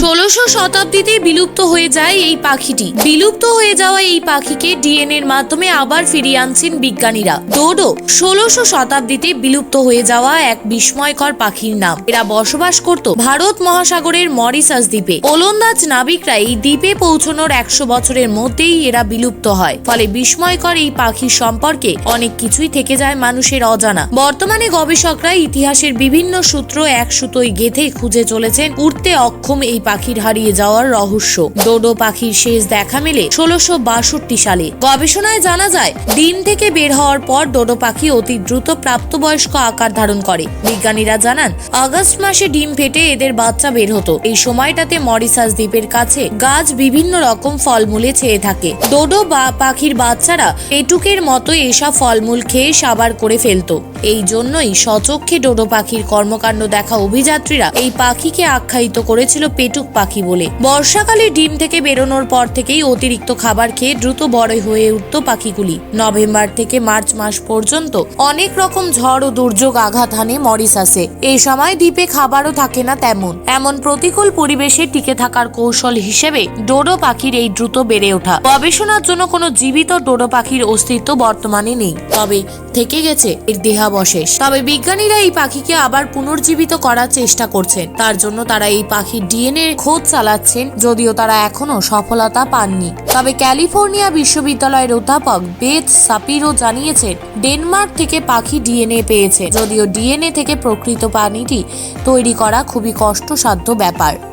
solo ষোলোশো শতাব্দীতে বিলুপ্ত হয়ে যায় এই পাখিটি। বিলুপ্ত হয়ে যাওয়া এই পাখিকে ডিএনএ এর মাধ্যমে আবার ফিরিয়ে আনছেন বিজ্ঞানীরা। ডোডো ষোলোশো শতাব্দীতে বিলুপ্ত হয়ে যাওয়া এক বিস্ময়কর পাখির নাম। এরা বসবাস করত ভারত মহাসাগরের মরিসাস দ্বীপে। ওলন্দাজ নাবিকরা এই দ্বীপে পৌঁছানোর একশো বছরের মধ্যেই এরা বিলুপ্ত হয়। ফলে বিস্ময়কর এই পাখির সম্পর্কে অনেক কিছুই থেকে যায় মানুষের অজানা। বর্তমানে গবেষকরা ইতিহাসের বিভিন্ন সূত্র এক সুতোয় গেঁথে খুঁজে চলেছেন উড়তে অক্ষম এই পাখির হারিয়ে যাওয়ার রহস্য। ডোডো পাখির শেষ দেখা মেলে ষোলোশো সালে। গবেষণায় জানা যায়, ডিম থেকে বের হওয়ার পর ডোডো পাখি অতি দ্রুত প্রাপ্তবয়স্ক আকার ধারণ করে। বিজ্ঞানীরা জানান, আগস্ট মাসে ডিম ফেটে এদের বাচ্চা বের হতো। এই সময়টাতে মরিসাস দ্বীপের কাছে গাছ বিভিন্ন রকম ফলমূলে ছেয়ে থাকে। ডোডো বা পাখির বাচ্চারা এটুকের মতো এসব ফলমূল খেয়ে সাবার করে ফেলতো। এই জন্যই সচক্ষে ডোডো পাখির কর্মকাণ্ড দেখা অভিযাত্রীরা এই পাখিকে আখ্যায়িত করেছিল পেটুক পাখি। বলে। বর্ষাকালে ডিম থেকে বেরোনোর পর থেকেই অতিরিক্ত খাবার খেয়ে দ্রুত বড় হয়ে উঠত পাখিগুলি। নভেম্বর থেকে মার্চ মাস পর্যন্ত অনেক রকম ঝড় ও দুর্যোগ আঘাত হানে মরিসাসে এই সময় দ্বীপে খাবারও থাকে না তেমন। এমন প্রতিকূল পরিবেশে টিকে থাকার কৌশল হিসেবে ডোডো পাখির এই দ্রুত বেড়ে ওঠা। গবেষণার জন্য কোনো জীবিত ডোডো পাখির অস্তিত্ব বর্তমানে নেই। তবে থেকে গেছে, এর দেহাবশেষ। তবে বিজ্ঞানীরা এই পাখিকে আবার পুনর্জীবিত করার চেষ্টা করছেন। তার জন্য তারা এই পাখির ডিএনএ খোঁজ চালাচ্ছেন, যদিও তারা এখনও সফলতা পাননি। তবে ক্যালিফোর্নিয়া বিশ্ববিদ্যালয়ের অধ্যাপক বেথ সাপিরো জানিয়েছেন, ডেনমার্ক থেকে পাখি ডিএনএ পেয়েছে, যদিও ডিএনএ থেকে প্রকৃত প্রাণীটি তৈরি করা খুবই কষ্টসাধ্য ব্যাপার।